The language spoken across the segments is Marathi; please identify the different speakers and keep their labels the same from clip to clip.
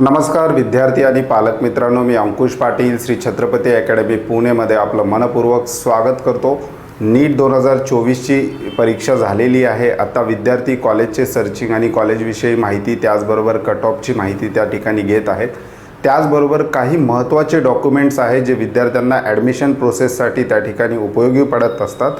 Speaker 1: नमस्कार विद्यार्थी आणि पालक मित्रांनो मी अंकुश पाटील श्री छत्रपती अकॅडमी पुणेमध्ये आपलं मनपूर्वक स्वागत करतो. नीट दोन हजार चोवीसची परीक्षा झालेली आहे. आता विद्यार्थी कॉलेजचे सर्चिंग आणि कॉलेजविषयी माहिती त्याचबरोबर कट ऑफची माहिती त्या ठिकाणी घेत आहेत. त्याचबरोबर काही महत्त्वाचे डॉक्युमेंट्स आहेत जे विद्यार्थ्यांना ॲडमिशन प्रोसेससाठी त्या ठिकाणी उपयोगी पडत असतात.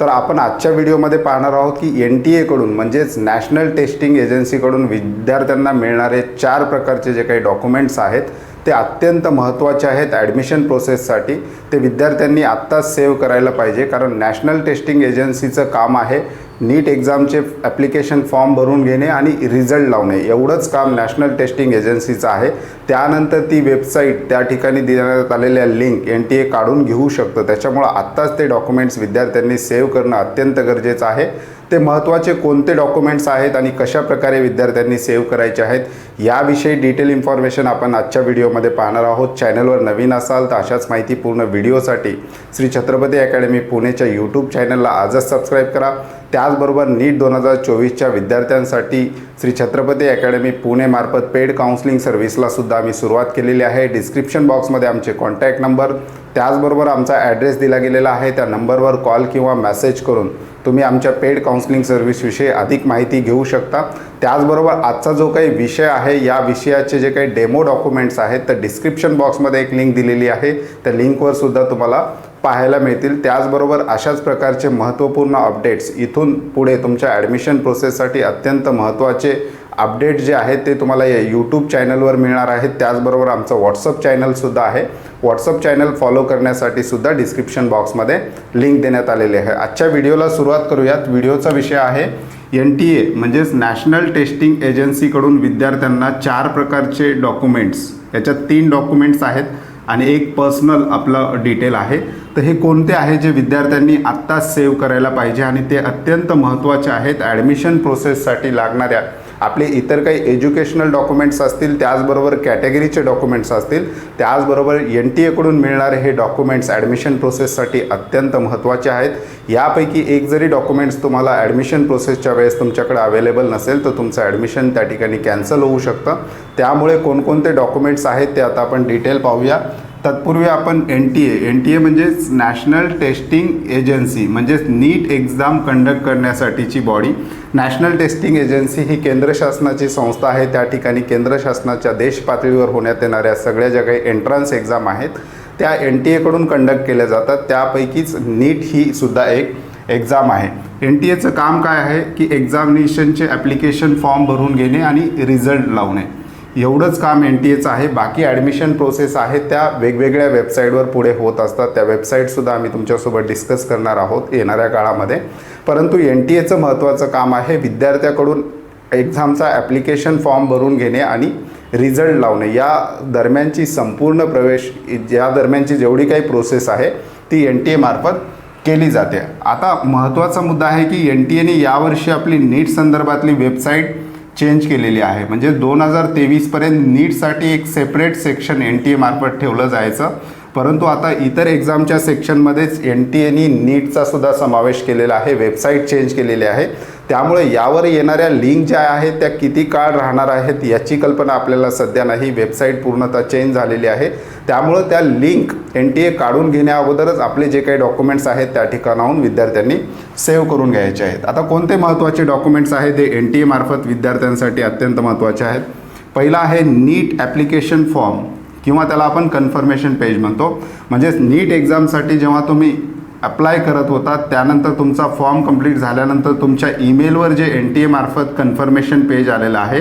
Speaker 1: तर आपण आजच्या व्हिडिओमध्ये पाहणार आहोत की एन टी एकडून म्हणजेच नॅशनल टेस्टिंग एजन्सीकडून विद्यार्थ्यांना मिळणारे चार प्रकारचे जे काही डॉक्युमेंट्स आहेत ते अत्यंत महत्त्वाचे आहेत ॲडमिशन प्रोसेससाठी ते विद्यार्थ्यांनी आत्ताच सेव्ह करायला पाहिजे कारण नॅशनल टेस्टिंग एजन्सीचं काम आहे नीट एक्झामचे ॲप्लिकेशन फॉर्म भरून घेणे आणि रिझल्ट लावणे. एवढंच काम नॅशनल टेस्टिंग एजन्सीचं आहे. त्यानंतर ती वेबसाईट त्या ठिकाणी देण्यात आलेल्या लिंक एन टी ए काढून घेऊ शकतं. त्याच्यामुळं आत्ताच ते डॉक्युमेंट्स विद्यार्थ्यांनी सेव्ह करणं अत्यंत गरजेचं आहे. ते महत्त्वाचे कोणते डॉक्युमेंट्स आहेत आणि कशा प्रकारे विद्यार्थ्यांनी सेव्ह करायचे आहेत याविषयी डिटेल इन्फॉर्मेशन आपण आजच्या व्हिडिओमध्ये पाहणार आहोत. चॅनलवर नवीन असाल तर अशाच माहितीपूर्ण व्हिडिओसाठी श्री छत्रपती अकॅडमी पुणेच्या यूट्यूब चॅनलला आजच सबस्क्राईब करा. त्याचबरोबर नीट दोन हजार चोवीसच्या विद्यार्थ्यांसाठी श्री छत्रपती अकॅडमी पुणेमार्फत पेड काउन्सिलिंग सर्व्हिसला सुद्धा आम्ही सुरुवात केलेली आहे. डिस्क्रिप्शन बॉक्समध्ये आमचे कॉन्टॅक्ट नंबर त्याचबरोबर आमचा ॲड्रेस दिला गेलेला आहे. त्या नंबरवर कॉल किंवा मेसेज करून तुम्ही आमच्या पेड काउन्सिलिंग सर्व्हिसविषयी अधिक माहिती घेऊ शकता. त्याचबरोबर आजचा जो काही विषय आहे या विषयाचे जे काही डेमो डॉक्युमेंट्स आहेत तर डिस्क्रिप्शन बॉक्समध्ये एक लिंक दिलेली आहे. त्या लिंकवर सुद्धा तुम्हाला पाहायला मिळतील. त्याचबरोबर अशाच प्रकारचे महत्त्वपूर्ण अपडेट्स इथून पुढे तुमच्या ॲडमिशन प्रोसेससाठी अत्यंत महत्त्वाचे अपडेट जे आहेत ते तुम्हाला या यूट्यूब चॅनलवर मिळणार आहेत. त्याचबरोबर आमचं व्हॉट्सअप चॅनलसुद्धा आहे. व्हॉट्सअप चॅनल फॉलो करण्यासाठी सुद्धा डिस्क्रिप्शन बॉक्समध्ये लिंक देण्यात आलेली आहे. आजच्या व्हिडिओला सुरुवात करूयात. व्हिडिओचा विषय आहे एन टी ए म्हणजेच नॅशनल टेस्टिंग एजन्सीकडून विद्यार्थ्यांना चार प्रकारचे डॉक्युमेंट्स याच्यात तीन डॉक्युमेंट्स आहेत. आणि एक पर्सनल आपलं डिटेल आहे. तर हे कोणते आहे जे विद्यार्थ्यांनी आत्ताच सेव्ह करायला पाहिजे आणि ते अत्यंत महत्त्वाचे आहेत? ॲडमिशन प्रोसेससाठी लागणाऱ्या आपले इतर काही एज्युकेशनल डॉक्युमेंट्स असतील त्याचबरोबर कॅटेगरीचे डॉक्युमेंट्स असतील त्याचबरोबर एन टी एकडून मिळणारे हे डॉक्युमेंट्स ॲडमिशन प्रोसेससाठी अत्यंत महत्त्वाचे आहेत. यापैकी एक जरी डॉक्युमेंट्स तुम्हाला ॲडमिशन प्रोसेसच्या वेळेस तुमच्याकडे अवेलेबल नसेल तर तुमचं ॲडमिशन त्या ठिकाणी कॅन्सल होऊ शकतं. त्यामुळे कोणकोणते डॉक्युमेंट्स आहेत ते आता आपण डिटेल पाहूया. तत्पूर्वी आपण N T A N T A म्हणजेच नॅशनल टेस्टिंग एजन्सी म्हणजेच नीट एक्झाम कंडक्ट करण्यासाठीची बॉडी नॅशनल टेस्टिंग एजन्सी ही केंद्र शासनाची संस्था आहे. त्या ठिकाणी केंद्र शासनाच्या देश पातळीवर होण्यात येणाऱ्या सगळ्या ज्या काही एंट्रन्स एक्झाम आहेत त्या एन टी एकडून कंडक्ट केल्या जातात. त्यापैकीच नीट ही सुद्धा एक एक्झाम आहे. एन टी एचं काम काय आहे? की एक्झामिनेशनचे ॲप्लिकेशन फॉर्म भरून घेणे आणि रिझल्ट लावणे. एवढंच काम एन टी एचं आहे. बाकी ॲडमिशन प्रोसेस आहे त्या वेगवेगळ्या वेबसाईटवर पुढे होत असतात. त्या वेबसाईटसुद्धा आम्ही तुमच्यासोबत डिस्कस करणार आहोत येणाऱ्या काळामध्ये. परंतु एन टी एचं महत्त्वाचं काम आहे विद्यार्थ्याकडून एक्झामचा ॲप्लिकेशन फॉर्म भरून घेणे आणि रिझल्ट लावणे. या दरम्यानची संपूर्ण प्रवेश या दरम्यानची जेवढी काही प्रोसेस आहे ती एन टी एमार्फत केली जाते. आता महत्त्वाचा मुद्दा आहे की एन टी एने यावर्षी आपली नीट संदर्भातली वेबसाईट चेंज केलेली आहे. म्हणजे दोन हजार तेवीसपर्यंत नीटसाठी एक सेपरेट सेक्शन एन टी एमार्फत ठेवलं जायचं. परंतु आता इतर एक्झामच्या सेक्शनमध्येच एन टी एनी नीटचा सुद्धा समावेश केलेला आहे वेबसाईट चेंज केलेली आहे. त्यामुळे यावर येणाऱ्या लिंक ज्या आहेत त्या किती काळ राहणार आहेत याची कल्पना आपल्याला सध्या नाही. वेबसाईट पूर्णतः चेंज झालेली आहे. त्यामुळं त्या लिंक एन टी ए काढून घेण्या अगोदरच आपले जे काही डॉक्युमेंट्स आहेत त्या ठिकाणाहून विद्यार्थ्यांनी सेव्ह करून घ्यायचे आहेत. आता कोणते महत्त्वाचे डॉक्युमेंट्स आहेत ते एन टी एमार्फत विद्यार्थ्यांसाठी अत्यंत महत्त्वाचे आहेत? पहिला आहे नीट ॲप्लिकेशन फॉर्म किंवा त्याला आपण कन्फर्मेशन पेज म्हणतो. म्हणजेच नीट एक्झामसाठी जेव्हा तुम्ही अप्लाय करत होता त्यानंतर तुमचा फॉर्म कंप्लीट झाल्यानंतर तुमच्या ईमेलवर जे एन टी एमार्फत कन्फर्मेशन पेज आलेलं आहे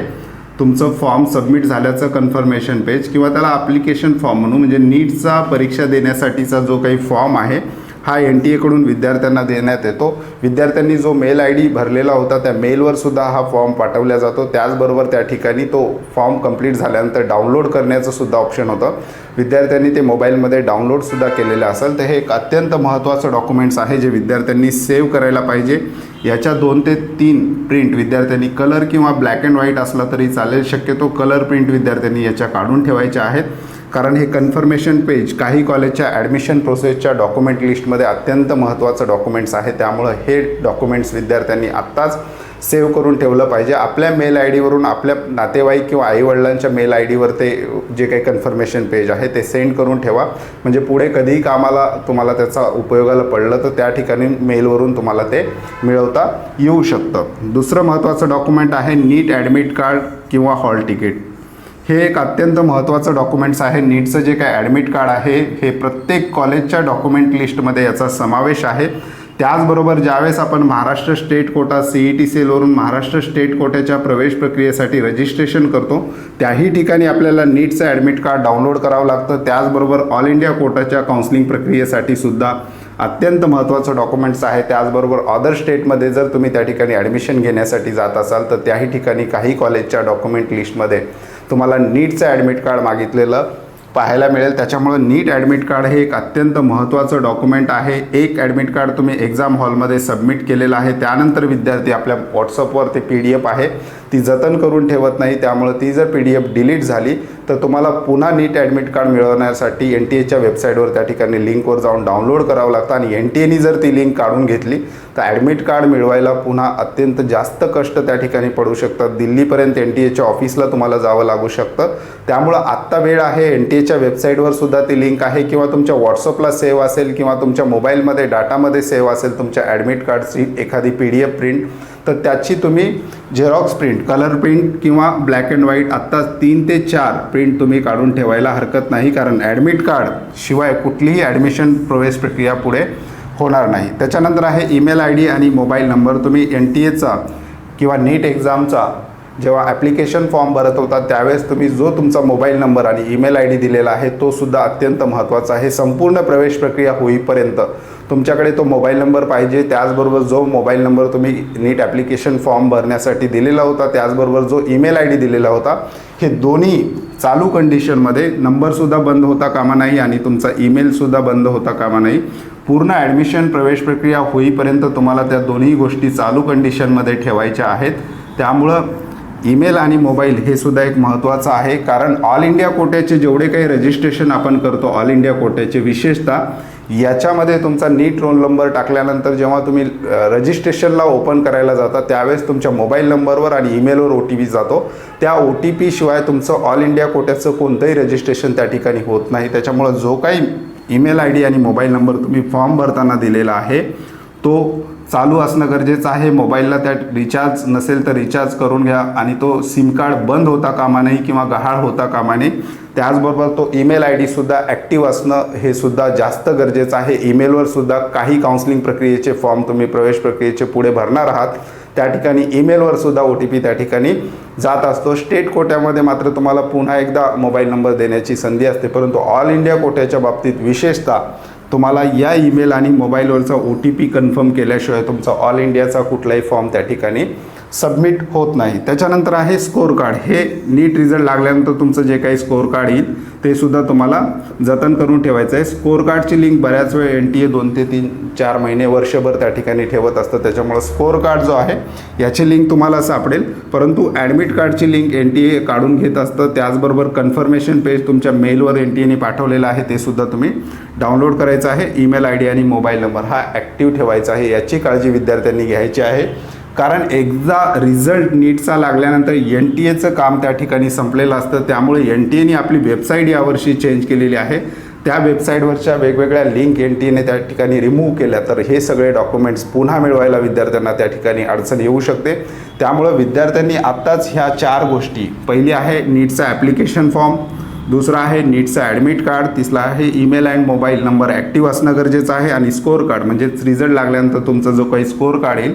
Speaker 1: तुमचं फॉर्म सबमिट झाल्याचं कन्फर्मेशन पेज किंवा त्याला ॲप्लिकेशन फॉर्म म्हणून म्हणजे नीटचा परीक्षा देण्यासाठीचा जो काही फॉर्म आहे हा एन टी एकडून विद्यार्थ्यांना देण्यात येतो. विद्यार्थ्यांनी जो मेल आय डी भरलेला होता त्या मेलवर सुद्धा हा फॉर्म पाठवला जातो. त्याचबरोबर त्या ठिकाणी तो फॉर्म कंप्लीट झाल्यानंतर डाउनलोड करण्याचं सुद्धा ऑप्शन होतं. विद्यार्थ्यांनी ते मोबाईलमध्ये डाउनलोडसुद्धा केलेलं असेल. तर हे एक अत्यंत महत्त्वाचं डॉक्युमेंट्स आहे जे विद्यार्थ्यांनी सेव्ह करायला पाहिजे. याच्या दोन ते तीन प्रिंट विद्यार्थ्यांनी कलर किंवा ब्लॅक अँड व्हाईट असला तरी चालेल. शक्यतो कलर प्रिंट विद्यार्थ्यांनी याच्या काढून ठेवायच्या आहेत. कारण हे कन्फर्मेशन पेज काही कॉलेजच्या ॲडमिशन प्रोसेसच्या डॉक्युमेंट लिस्टमध्ये अत्यंत महत्त्वाचं डॉक्युमेंट्स आहे. त्यामुळं हे डॉक्युमेंट्स विद्यार्थ्यांनी आत्ताच सेव्ह करून ठेवलं पाहिजे. आपल्या मेल आय डीवरून आपल्या नातेवाईक किंवा आईवडिलांच्या मेल आय डीवर ते जे काही कन्फर्मेशन पेज आहे ते सेंड करून ठेवा. म्हणजे पुढे कधीही कामाला तुम्हाला त्याचा उपयोगाला पडलं तर त्या ठिकाणी मेलवरून तुम्हाला ते मिळवता येऊ शकतं. दुसरं महत्त्वाचं डॉक्युमेंट आहे नीट ॲडमिट कार्ड किंवा हॉल तिकीट हे एक अत्यंत महत्त्वाचं डॉक्युमेंट्स आहे. नीटचं जे काय ॲडमिट कार्ड आहे हे प्रत्येक कॉलेजच्या डॉक्युमेंट लिस्टमध्ये याचा समावेश आहे. त्याचबरोबर ज्यावेळेस आपण Maharashtra state quota C E T सेलवरून Maharashtra state कोट्याच्या प्रवेश प्रक्रियेसाठी रजिस्ट्रेशन करतो त्याही ठिकाणी आपल्याला नीटचं ॲडमिट कार्ड डाउनलोड करावं लागतं. त्याचबरोबर ऑल इंडिया कोटाच्या काउन्सिलिंग प्रक्रियेसाठी सुद्धा अत्यंत महत्त्वाचं डॉक्युमेंट्स आहे. त्याचबरोबर अदर स्टेटमध्ये जर तुम्ही त्या ठिकाणी ॲडमिशन घेण्यासाठी जात असाल तर त्याही ठिकाणी काही कॉलेजच्या डॉक्युमेंट लिस्टमध्ये तुम्हाला नीटचं ॲडमिट कार्ड मागितलेलं पाहायला मिळेल. त्याच्यामुळं नीट ॲडमिट कार्ड हे एक अत्यंत महत्त्वाचं डॉक्युमेंट आहे. एक ॲडमिट कार्ड तुम्ही एक्झाम हॉलमध्ये सबमिट केलेलं आहे. त्यानंतर विद्यार्थी आपल्या व्हॉट्सअपवर ते पी डी एफ आहे. ती जतन करून ठेवत नाही. त्यामुळं ती जर पी डी एफ डिलीट झाली तर तुम्हाला पुन्हा नीट ॲडमिट कार्ड मिळवण्यासाठी एन टी एच्या वेबसाईटवर त्या ठिकाणी लिंकवर जाऊन डाउनलोड करावं लागतं. आणि एन टी एनी जर ती लिंक काढून घेतली तर ॲडमिट कार्ड मिळवायला पुन्हा अत्यंत जास्त कष्ट त्या ठिकाणी पडू शकतात. दिल्लीपर्यंत एन टी एच्या ऑफिसला तुम्हाला जावं लागू शकतं. त्यामुळं आत्ता वेळ आहे एन टी एच्या वेबसाईटवर सुद्धा ती लिंक आहे किंवा तुमच्या व्हॉट्सअपला सेव्ह असेल किंवा तुमच्या मोबाईलमध्ये डाटामध्ये सेव्ह असेल तुमच्या ॲडमिट कार्डची एखादी पी डी एफ प्रिंट तर त्याची तुम्ही झेरॉक्स प्रिंट कलर प्रिंट किंवा ब्लॅक अँड व्हाईट आत्ता तीन ते चार प्रिंट तुम्ही काढून ठेवायला हरकत नाही. कारण ॲडमिट कार्ड शिवाय कुठलीही ॲडमिशन प्रवेश प्रक्रिया पुढे होणार नाही. त्याच्यानंतर आहे ईमेल आय डी आणि मोबाईल नंबर. तुम्ही एन टी एचा किंवा नीट एक्झामचा जेव्हा ॲप्लिकेशन फॉर्म भरत होता त्यावेळेस तुम्ही जो तुमचा मोबाईल नंबर आणि ईमेल आय डी दिलेला आहे तो सुद्धा अत्यंत महत्त्वाचा आहे. संपूर्ण प्रवेश प्रक्रिया होईपर्यंत तुमच्याकडे तो मोबाईल नंबर पाहिजे. त्याचबरोबर जो मोबाईल नंबर तुम्ही नीट ॲप्लिकेशन फॉर्म भरण्यासाठी दिलेला होता त्याचबरोबर जो ईमेल आय डी दिलेला होता हे दोन्ही चालू कंडिशनमध्ये नंबरसुद्धा बंद होता कामा नाही आणि तुमचा ईमेलसुद्धा बंद होता कामा नाही. पूर्ण ॲडमिशन प्रवेश प्रक्रिया होईपर्यंत तुम्हाला त्या दोन्ही गोष्टी चालू कंडिशनमध्ये ठेवायच्या आहेत. त्यामुळं ईमेल आणि मोबाईल हे सुद्धा एक महत्त्वाचं आहे. कारण ऑल इंडिया कोट्याचे जेवढे काही रजिस्ट्रेशन आपण करतो ऑल इंडिया कोट्याचे विशेषतः याच्यामध्ये तुमचा नीट रोल नंबर टाकल्यानंतर जेव्हा तुम्ही रजिस्ट्रेशनला ओपन करायला जाता त्यावेळेस तुमच्या मोबाईल नंबरवर आणि ईमेलवर ओ टी पी जातो. त्या ओ टी पी शिवाय तुमचं ऑल इंडिया कोट्याचं कोणतंही रजिस्ट्रेशन त्या ठिकाणी होत नाही. त्याच्यामुळं जो काही ईमेल आय डी आणि मोबाईल नंबर तुम्ही फॉर्म भरताना दिलेला आहे तो चालू असणं गरजेचं आहे. मोबाईलला त्यात रिचार्ज नसेल तर रिचार्ज करून घ्या. आणि तो सिम कार्ड बंद होता कामा नाही किंवा गहाळ होता कामा नाही त्याचबरोबर तो ईमेल आय डीसुद्धा ॲक्टिव्ह असणं हे सुद्धा जास्त गरजेचं आहे. ईमेलवर सुद्धा काही काउन्सिलिंग प्रक्रियेचे फॉर्म तुम्ही प्रवेश प्रक्रियेचे पुढे भरणार आहात. त्या ठिकाणी ईमेलवर सुद्धा ओ टी पी त्या ठिकाणी जात असतो. स्टेट कोट्यामध्ये मात्र तुम्हाला पुन्हा एकदा मोबाईल नंबर देण्याची संधी असते. परंतु ऑल इंडिया कोट्याच्या बाबतीत विशेषतः तुम्हाला या ईमेल आणि मोबाईलवरचा ओ टी पी कन्फर्म केल्याशिवाय तुमचा ऑल इंडियाचा कुठलाही फॉर्म त्या ठिकाणी सबमिट होत नाही. त्याच्यानंतर आहे स्कोअर कार्ड हे नीट रिझल्ट लागल्यानंतर तुमचं जे काही स्कोअर कार्ड येईल ते सुद्धा तुम्हाला जतन करून ठेवायचं आहे. स्कोअर कार्डची लिंक बऱ्याच वेळ एन टी ए दोन ते तीन चार महिने वर्षभर त्या ठिकाणी ठेवत असतं. त्याच्यामुळं स्कोअर कार्ड जो आहे याची लिंक तुम्हाला सापडेल. परंतु ॲडमिट कार्डची लिंक एन टी ए काढून घेत असतं. त्याचबरोबर कन्फर्मेशन पेज तुमच्या मेलवर एन टी एने पाठवलेलं आहे ते सुद्धा तुम्ही डाउनलोड करायचं आहे. ईमेल आय डी आणि मोबाईल नंबर हा ॲक्टिव्ह ठेवायचा आहे. याची काळजी विद्यार्थ्यांनी घ्यायची आहे. कारण एकदा रिझल्ट नीटचा लागल्यानंतर एन टी एचं काम त्या ठिकाणी संपलेलं असतं. त्यामुळे एन टी एने आपली वेबसाईट यावर्षी चेंज केलेली आहे. त्या वेबसाईटवरच्या वेगवेगळ्या लिंक एन टी एने त्या ठिकाणी रिमूव्ह केल्या. तर हे सगळे डॉक्युमेंट्स पुन्हा मिळवायला विद्यार्थ्यांना त्या ठिकाणी अडचण येऊ शकते. त्यामुळं विद्यार्थ्यांनी आत्ताच ह्या चार गोष्टी. पहिली आहे नीटचा ॲप्लिकेशन फॉर्म. दुसरा आहे नीटचा ॲडमिट कार्ड. तिसरा आहे email and mobile number. Active असणं गरजेचं आहे. आणि स्कोअर कार्ड म्हणजेच रिझल्ट लागल्यानंतर तुमचा जो काही स्कोअर कार्ड येईल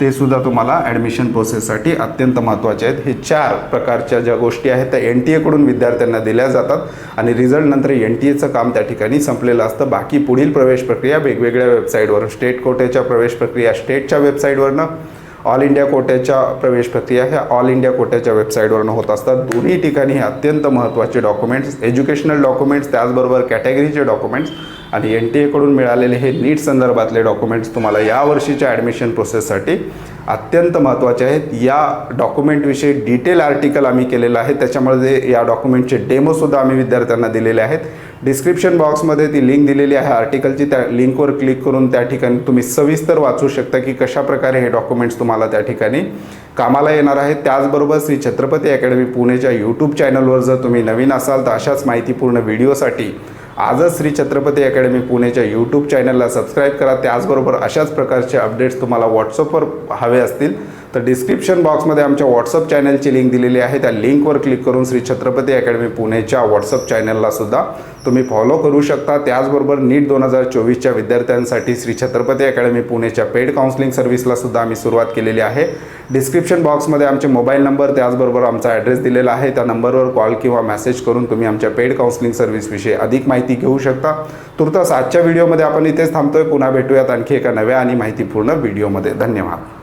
Speaker 1: ते सुद्धा तुम्हाला ॲडमिशन प्रोसेससाठी अत्यंत महत्त्वाचे आहेत. हे चार प्रकारच्या ज्या गोष्टी आहेत त्या एन टी एकडून विद्यार्थ्यांना दिल्या जातात आणि रिझल्ट नंतर एन टी एचं काम त्या ठिकाणी संपलेलं असतं. बाकी पुढील प्रवेश प्रक्रिया वेगवेगळ्या वेबसाईटवरून स्टेट कोट्याच्या प्रवेश प्रक्रिया स्टेटच्या वेबसाईटवरनं ऑल इंडिया कोट्याच्या प्रवेश प्रक्रिया ह्या ऑल इंडिया कोट्याच्या वेबसाईटवरनं होत असतात. दोन्ही ठिकाणी हे अत्यंत महत्त्वाचे डॉक्युमेंट्स एज्युकेशनल डॉक्युमेंट्स त्याचबरोबर कॅटेगरीचे डॉक्युमेंट्स आणि एन टी एकडून मिळालेले हे नीट संदर्भातले डॉक्युमेंट्स तुम्हाला यावर्षीच्या ॲडमिशन प्रोसेससाठी अत्यंत महत्त्वाचे आहेत. या डॉक्युमेंटविषयी डिटेल आर्टिकल आम्ही केलेलं आहे. त्याच्यामध्ये या डॉक्युमेंटचे डेमोसुद्धा आम्ही विद्यार्थ्यांना दिलेले आहेत. डिस्क्रिप्शन बॉक्समध्ये ती लिंक दिलेली आहे. आर्टिकलची त्या लिंकवर क्लिक करून त्या ठिकाणी तुम्ही सविस्तर वाचू शकता की कशा प्रकारे हे डॉक्युमेंट्स तुम्हाला त्या ठिकाणी कामाला येणार आहेत त्याचबरोबर श्री छत्रपती अकॅडमी पुणेच्या यूट्यूब चॅनलवर जर तुम्ही नवीन असाल तर अशाच माहितीपूर्ण व्हिडिओसाठी आजच श्री छत्रपती अकॅडमी पुणेच्या यूट्यूब चॅनलला सबस्क्राईब करा. त्याचबरोबर अशाच प्रकारचे अपडेट्स तुम्हाला व्हॉट्सअपवर हवे असतील. तर डिस्क्रिप्शन बॉक्समध्ये आमच्या व्हॉट्सअप चॅनलची लिंक दिलेली आहे. त्या लिंकवर क्लिक करून श्री छत्रपती अकॅडमी पुणेच्या व्हॉट्सअप चॅनलला सुद्धा तुम्ही फॉलो करू शकता. त्याचबरोबर नीट दोन हजार चोवीसच्या विद्यार्थ्यांसाठी श्री छत्रपती अकॅडमी पुणेच्या पेड काउन्सिलिंग सर्व्हिसला सुद्धा आम्ही सुरुवात केलेली आहे. डिस्क्रिप्शन बॉक्समध्ये आमचे मोबाईल नंबर त्याचबरोबर आमचा ॲड्रेस दिलेला आहे. त्या नंबरवर कॉल किंवा मेसेज करून तुम्ही आमच्या पेड काउन्सिलिंग सर्व्हिसविषयी अधिक माहिती घेऊ शकता. तुर्तास आजच्या व्हिडिओमध्ये आपण इथेच थांबतोय. पुन्हा भेटूयात आणखी एका नव्या आणि माहितीपूर्ण व्हिडिओमध्ये धन्यवाद.